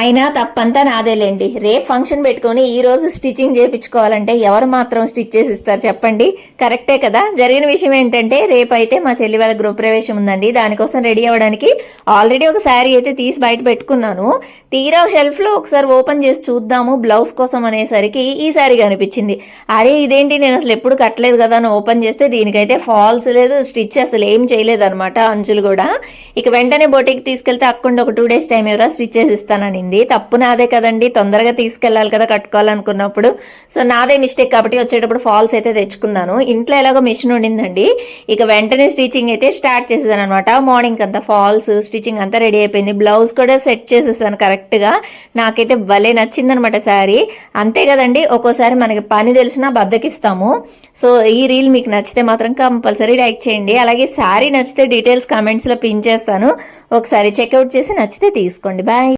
అయినా తప్పంతా నాదేలేండి. రేపు ఫంక్షన్ పెట్టుకొని ఈ రోజు స్టిచ్చింగ్ చేయించుకోవాలంటే ఎవరు మాత్రం స్టిచ్ చేసి ఇస్తారు చెప్పండి. కరెక్టే కదా? జరిగిన విషయం ఏంటంటే రేపు అయితే మా చెల్లి వాళ్ళ గృహప్రవేశం ఉందండి. దానికోసం రెడీ అవ్వడానికి ఆల్రెడీ ఒక శారీ అయితే తీసి బయట పెట్టుకున్నాను. తీరా షెల్ఫ్లో ఒకసారి ఓపెన్ చేసి చూద్దాము బ్లౌజ్ కోసం అనేసరికి ఈ శారీ కనిపించింది. అరే ఇదేంటి? నేను అసలు ఎప్పుడు కట్టలేదు కదా అని ఓపెన్ చేస్తే దీనికైతే ఫాల్స్ లేదు స్టిచ్ అసలు ఏం చేయలేదు అనమాట అంచులు కూడా. ఇక వెంటనే బొటికి తీసుకెళ్తే అక్కడ ఒక టూ డేస్ టైం ఎవరా స్టిచ్ చేసి ఇస్తాననింది తప్పు నాదే కదండి. తొందరగా తీసుకెళ్ళాలి కదా కట్టుకోవాలనుకున్నప్పుడు. సో నాదే మిస్టేక్ కాబట్టి వచ్చేటప్పుడు ఫాల్స్ అయితే తెచ్చుకున్నాను. ఇంట్లో ఎలాగో మిషన్ ఉండిందండి. ఇక వెంటనే స్టిచ్చింగ్ అయితే స్టార్ట్ చేసేసాను అనమాట మార్నింగ్ అంతా ఫాల్స్ స్టిచ్చింగ్ అంతా రెడీ అయిపోయింది. బ్లౌజ్ కూడా సెట్ చేసేసాను కరెక్ట్గా. నాకైతే భలే నచ్చిందనమాట శారీ. అంతే కదండి. ఒక్కోసారి మనకి పని తెలిసినా బద్దకిస్తాము. సో ఈ రీల్ మీకు నచ్చితే మాత్రం కంపల్సరీ లైక్ చేయండి. అలాగే శారీ నచ్చితే డీటెయిల్స్ కామెంట్స్లో పిన్ చేస్తాను. ఒకసారి చెక్అవుట్ చేసి నచ్చితే తీసుకోండి. బాయ్.